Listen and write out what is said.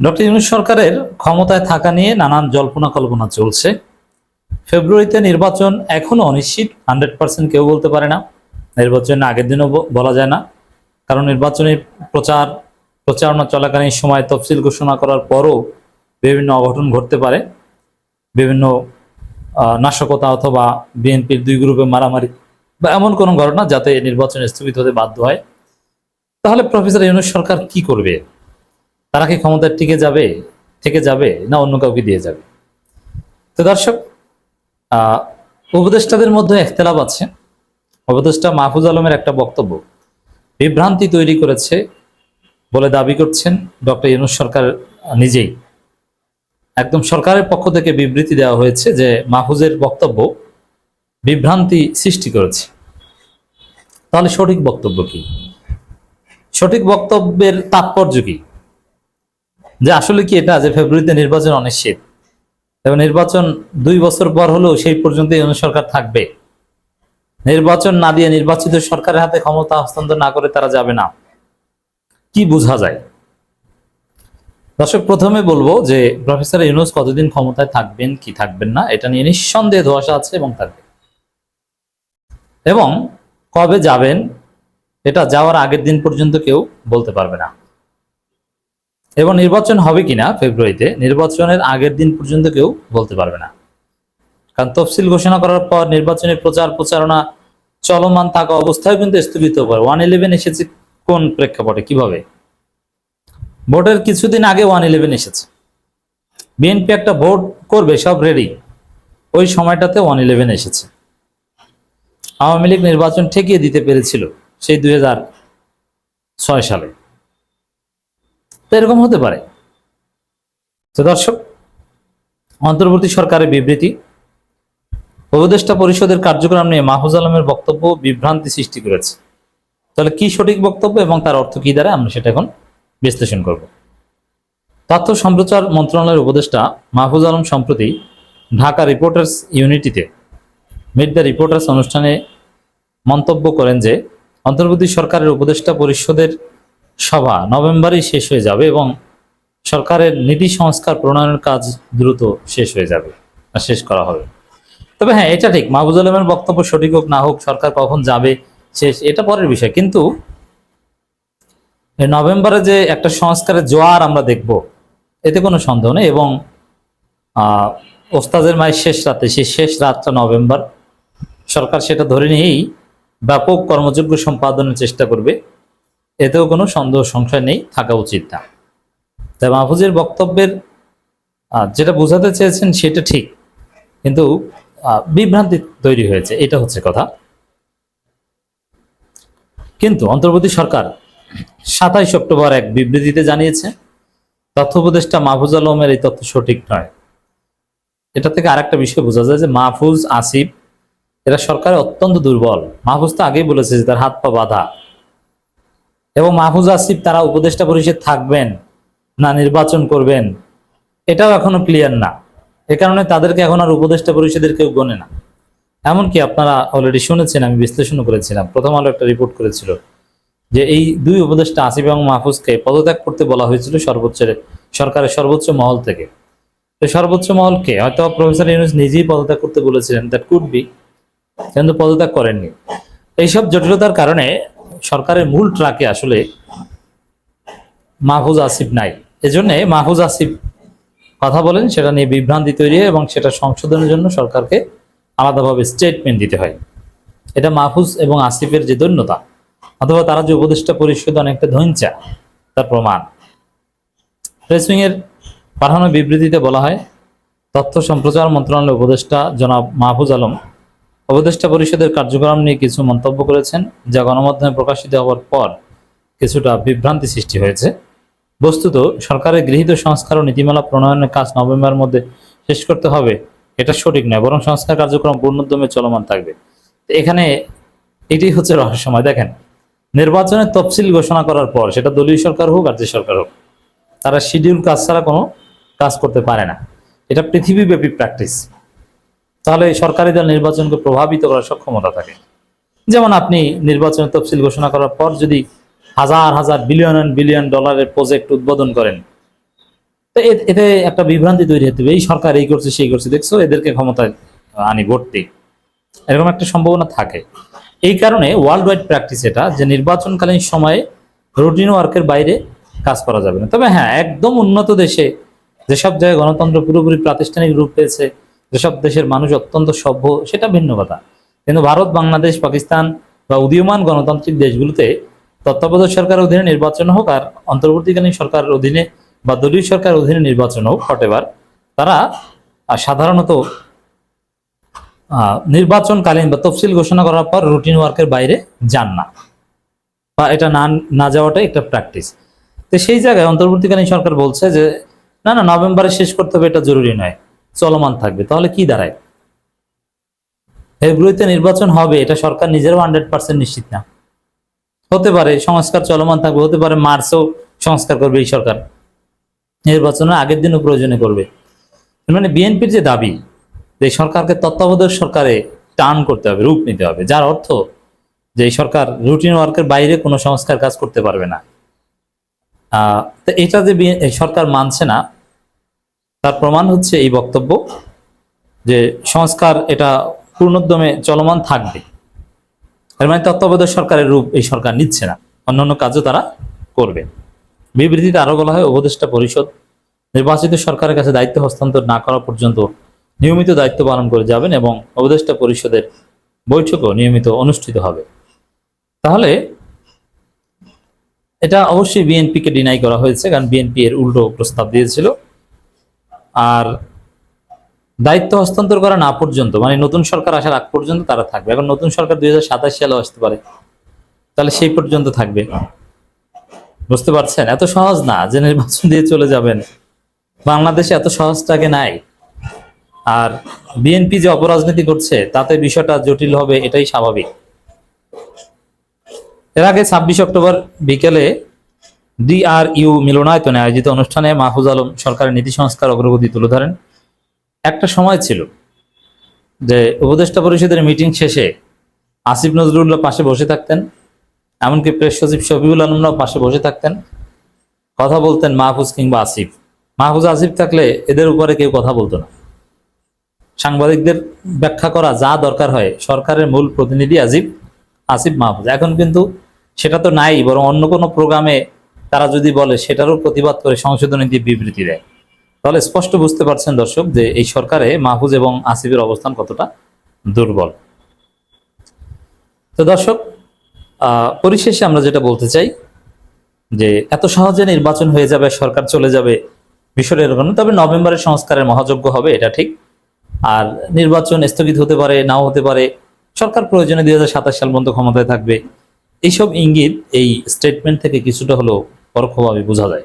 Doctor Yunus সরকারের ক্ষমতায় থাকা নিয়ে নানান জল্পনা কল্পনা চলছে। ফেব্রুয়ারিতে নির্বাচন এখনও অনিশ্চিত, হান্ড্রেড পার্সেন্ট কেউ বলতে পারে না। নির্বাচন আগের দিনও বলা যায় না। কারণ নির্বাচনী প্রচার, প্রচারণা চলাকালীন সময় তফসিল ঘোষণা করার পরও বিভিন্ন অঘটন ঘটতে পারে। বিভিন্ন নাশকতা অথবা বিএনপির দুই গ্রুপে মারামারি বা এমন কোনো ঘটনা যাতে নির্বাচন স্থগিত হতে বাধ্য হয়। তাহলে প্রফেসর ইউনুস সরকার কি করবে? তারা কি ক্ষমতায় টিকে যাবে, থেকে যাবে না অন্য কাউকে দিয়ে যাবে? তো দর্শক উপদেষ্টাদের মধ্যে একতলাপ আছে। উপদেষ্টা মাহফুজ আলমের একটা বক্তব্য, বিভ্রান্তি তৈরি করেছে বলে দাবি করছেন ডক্টর ইউনুস সরকার নিজেই। একদম সরকারের পক্ষ থেকে বিবৃতি দেওয়া হয়েছে যে মাহফুজের বক্তব্য বিভ্রান্তি সৃষ্টি করেছে। তাহলে সঠিক বক্তব্য কি? সঠিক বক্তব্যের তাৎপর্য কি? যে আসলে কি এটা যে ফেব্রুয়ারিতে নির্বাচন অনিশ্চিত? এবং নির্বাচন দুই বছর পর হলেও সেই পর্যন্ত ইউনিয়ন সরকার থাকবে। নির্বাচন না দিয়ে নির্বাচিত সরকারের হাতে ক্ষমতা হস্তান্তর না করে তারা যাবে না। কি বোঝা যায়? দর্শক, প্রথমে বলব যে প্রফেসর ইউনুস কতদিন ক্ষমতায় থাকবেন, কি থাকবেন না, এটা নিয়ে নিঃসন্দেহে ধোয়াশা আছে এবং থাকবে। এবং কবে যাবেন, এটা যাওয়ার আগের দিন পর্যন্ত কেউ বলতে পারবে না। এবং নির্বাচন হবে কিনা ফেব্রুয়ারিতে, নির্বাচনের আগের দিন পর্যন্ত কেউ বলতে পারবে না। কারণ তফসিল ঘোষণা করার পর নির্বাচনের প্রচার প্রচারণা চলমান থাকা অবস্থায় কিন্তু স্থগিত করে ওয়ান ইলেভেন এসেছে কোন প্রেক্ষাপটে, কীভাবে? ভোটের কিছুদিন আগে ওয়ান ইলেভেন এসেছে। বিএনপি একটা ভোট করবে, সব রেডি ওই সময়টাতে ওয়ান ইলেভেন এসেছে। আওয়ামী লীগ নির্বাচন ঠেকিয়ে দিতে পেরেছিল সেই দুই সালে। তো এরকম হতে পারে। তো দর্শক, অন্তর্বর্তী সরকারের বিবৃতি, উপদেষ্টা পরিষদের কার্যক্রম নিয়ে মাহফুজ আলমের বক্তব্য বিভ্রান্তি সৃষ্টি করেছে। তাহলে কি সঠিক বক্তব্য এবং তার অর্থ কি দ্বারা আমরা সেটা এখন বিশ্লেষণ করব। তথ্য সম্প্রচার মন্ত্রণালয়ের উপদেষ্টা মাহফুজ আলম সম্প্রতি ঢাকা রিপোর্টার্স ইউনিটিতে, মিড দ্য রিপোর্টার্স অনুষ্ঠানে মন্তব্য করেন যে, অন্তর্বর্তী সরকারের উপদেষ্টা পরিষদের সভা নভেম্বরেই শেষ হয়ে যাবে এবং সরকারের নীতি সংস্কার প্রণয়নের কাজ দ্রুত শেষ হয়ে যাবে শেষ করা হবে। তবে হ্যাঁ এটা ঠিক, মাহবুজ আলমের বক্তব্য সঠিক হোক না হোক, সরকার কখন যাবে, শেষ, এটা পরের বিষয়। কিন্তু নভেম্বরে যে একটা সংস্কারের জোয়ার আমরা দেখব, এতে কোনো সন্দেহ নেই এবং ওস্তাদের মায়ের শেষ রাতে, সেই শেষ রাতটা নভেম্বর, সরকার সেটা ধরে নিয়েই ব্যাপক কর্মযোগ্য সম্পাদনের চেষ্টা করবে। এতেও কোনো সন্দেহ সংশয় নেই, থাকা উচিত না। তাই মাহফুজের বক্তব্যের যেটা বোঝাতে চেয়েছেন সেটা ঠিক, কিন্তু বিভ্রান্তি তৈরি হয়েছে, এটা হচ্ছে কথা। কিন্তু অন্তর্বর্তী সরকার সাতাইশ অক্টোবর এক বিবৃতিতে জানিয়েছে, তথ্য উপদেষ্টা মাহফুজ আলমের এই তথ্য সঠিক নয়। এটা থেকে আরেকটা বিষয় বোঝা যায় যে মাহফুজ, আসিফ, এরা সরকারে অত্যন্ত দুর্বল। মাহফুজ তো আগেই বলেছে যে তার হাত পা বাঁধা। এবং মাহফুজ আসিফ তারা উপদেষ্টা পরিষদ থাকবেন না নির্বাচন করবেন, এটাও এখনও ক্লিয়ার না। এ কারণে তাদেরকে এখন আর উপদেষ্টা পরিষদের কেউ গণে না। এমনকি আপনারা অলরেডি শুনেছেন, আমি বিশ্লেষণ করেছিলাম, প্রথম আলো একটা রিপোর্ট করেছিল যে এই দুই উপদেষ্টা, আসিফ এবং মাহফুজকে পদত্যাগ করতে বলা হয়েছিল সর্বোচ্চ সরকারের সর্বোচ্চ মহল থেকে। তো সর্বোচ্চ মহলকে হয়তো প্রফেসর ইউনুস নিজেই পদত্যাগ করতে বলেছিলেন দ্যাট কুড বি কিন্তু পদত্যাগ করেননি। এইসব জটিলতার কারণে সরকারের মূল ট্রাকে আসলে মাহফুজ আসিফ নাই। এজন্য মাহফুজ আসিফ কথা বলেন, সেটা নিয়ে বিভ্রান্তি তৈরি হয় এবং সেটা সংশোধনের জন্য সরকারকে আলাদাভাবে স্টেটমেন্ট দিতে হয়। এটা মাহফুজ এবং আসিফের যে দৈন্যতা, অথবা তারা যে উপদেষ্টা পরিষদ অনেকটা ধৈঞ্চা তার প্রমাণ। প্রেসউইং এর পাঠানো বিবৃতিতে বলা হয়, তথ্য সম্প্রচার মন্ত্রণালয়ের উপদেষ্টা জনাব মাহফুজ আলম উপদেষ্টা পরিষদের কার্যক্রম নিয়ে কিছু মন্তব্য করেছেন, যা গণমাধ্যমে প্রকাশিত হওয়ার পর কিছুটা বিভ্রান্তি সৃষ্টি হয়েছে। বস্তুত, সরকারের গৃহীত সংস্কার ও নীতিমালা প্রণয়নের কাজ নভেম্বরের মধ্যে শেষ করতে হবে, এটা সঠিক নয়, বরং সংস্কার কার্যক্রম পূর্ণোদ্যমে চলমান থাকবে। এখানে এটাই হচ্ছে রহস্যময়। দেখেন, নির্বাচনের তফসিল ঘোষণা করার পর সেটা দলীয় সরকার হোক আর যে সরকার হোক, তারা শিডিউল কাজ ছাড়া কোনো কাজ করতে পারে না। এটা পৃথিবীব্যাপী প্র্যাকটিস তাহলে সরকারি দল নির্বাচনকে প্রভাবিত করার সক্ষমতা থাকে। যেমন আপনি নির্বাচনের তফসিল ঘোষণা করার পর যদি হাজার হাজার বিলিয়ন বিলিয়ন ডলারের প্রজেক্ট উদ্বোধন করেন, তো এতে একটা বিভ্রান্তি তৈরি হতে হবে। এই সরকার এই করছে, সেই করছে, দেখছ? এদেরকে ক্ষমতায় আনি ভর্তি। এরকম একটা সম্ভাবনা থাকে। এই কারণে ওয়ার্ল্ড ওয়াইড প্র্যাকটিস এটা যে নির্বাচনকালীন সময়ে রুটিন ওয়ার্কের বাইরে কাজ করা যাবে না। তবে হ্যাঁ একদম উন্নত দেশে যেসব জায়গায় গণতন্ত্র পুরোপুরি প্রাতিষ্ঠানিক রূপ পেয়েছে যেসব দেশের মানুষ অত্যন্ত সভ্য, সেটা ভিন্ন কথা। কিন্তু ভারত, বাংলাদেশ, পাকিস্তান বা উদীয়মান গণতান্ত্রিক দেশগুলোতে তত্ত্বাবধায়ক সরকারের অধীনে নির্বাচন হোক আর অন্তর্বর্তীকালীন সরকারের অধীনে বা দলীয় সরকারের অধীনে নির্বাচন হোক হটেবার তারা সাধারণত নির্বাচনকালীন বা তফসিল ঘোষণা করার পর রুটিন ওয়ার্কের বাইরে যান না। বা এটা না না যাওয়াটাই একটা প্র্যাকটিস তো সেই জায়গায় অন্তর্বর্তীকালীন সরকার বলছে যে, না না নভেম্বরে শেষ করতে হবে, এটা জরুরি নয়। চলমান থাকবে। তাহলে কি দাঁড়ায়? ফেব্রুয়ারিতে নির্বাচন হবে, এটা সরকার নিজেরও হান্ড্রেড পার্সেন্ট নিশ্চিত না। হতে পারে সংস্কার চলমান থাকবে, হতে পারে মার্চেও সংস্কার করবে এই সরকার। নির্বাচনের আগের দিনও প্রয়োজনে করবে। মানে বিএনপির যে দাবি, যে সরকারকে তত্ত্বাবধায়ক সরকারে টার্ন করতে হবে, রূপ নিতে হবে, যার অর্থ যে সরকার রুটিন ওয়ার্কের বাইরে কোনো সংস্কার কাজ করতে পারবে না। এটা যে সরকার মানছে না তার প্রমাণ হচ্ছে এই বক্তব্য যে সংস্কার এটা পূর্ণোদ্যমে চলমান থাকবে। এর মানে তত্ত্বাবধায়ক সরকারের রূপ এই সরকার নিচ্ছে না। অন্যান্য কাজও তারা করবে। বিবৃতিতে আরও বলা হয়, উপদেষ্টা পরিষদ নির্বাচিত সরকারের কাছে দায়িত্ব হস্তান্তর না করা পর্যন্ত নিয়মিত দায়িত্ব পালন করে যাবেন এবং উপদেষ্টা পরিষদের বৈঠকও নিয়মিত অনুষ্ঠিত হবে। তাহলে এটা অবশ্যই বিএনপিকে ডিনাই করা হয়েছে, কারণ বিএনপি এর উল্টো প্রস্তাব দিয়েছিল। আর দায়িত্ব হস্তান্তর করা না পর্যন্ত মানে নতুন সরকার আসার আগ পর্যন্ত তারা থাকবে। এখন নতুন সরকার দুই সালেও আসতে পারে, তাহলে সেই পর্যন্ত থাকবে। বুঝতে পারছেন? এত সহজ না, যে নির্বাচন দিয়ে চলে যাবেন। বাংলাদেশে এত সহজটাকে নাই। আর বিএনপি যে অপরাজনীতি করছে, তাতে বিষয়টা জটিল হবে, এটাই স্বাভাবিক। এর আগে ছাব্বিশ অক্টোবর বিকেলে ডিআরইউ মিলনায়তনে আয়োজিত অনুষ্ঠানে মাহফুজ আলম সরকারের নীতি সংস্কার অগ্রগতি তুলে ধরেন। একটা সময় ছিল যে উপদেষ্টা পরিষদের মিটিং শেষে আসিফ নজরুল্লাহ পাশে বসে থাকতেন, এমনকি প্রেস সচিব শফিউল আলমরাও পাশে বসে থাকতেন। কথা বলতেন মাহফুজ কিংবা আসিফ। মাহফুজ, আসিফ থাকলে এদের উপরে কেউ কথা বলতো না। সাংবাদিকদের ব্যাখ্যা করা যা দরকার হয়, সরকারের মূল প্রতিনিধি আজিব আসিফ মাহফুজ। এখন কিন্তু সেটা তো নাই, বরং অন্য কোনো প্রোগ্রামে তারা যদি বলে সেটারও প্রতিবাদ করে সংশোধনী দিয়ে বিবৃতি দেয়। তাহলে স্পষ্ট বুঝতে পারছেন দর্শক যে এই সরকারে মাহফুজ এবং আসিফের অবস্থান কতটা দুর্বল। তো দর্শক পরিশেষে আমরা যেটা বলতে চাই যে এত সহজে নির্বাচন হয়ে যাবে, সরকার চলে যাবে বিষয়টা এরকম তবে নভেম্বরের সংস্কারের মহাযজ্ঞ হবে, এটা ঠিক। আর নির্বাচন স্থগিত হতে পারে, নাও হতে পারে, সরকার প্রয়োজনে দুই হাজার সাতাশ সাল পর্যন্ত ক্ষমতায় থাকবে। এইসব ইঙ্গিত, এই স্টেটমেন্ট থেকে কিছুটা হলেও পরোক্ষভাবে বোঝা যায়।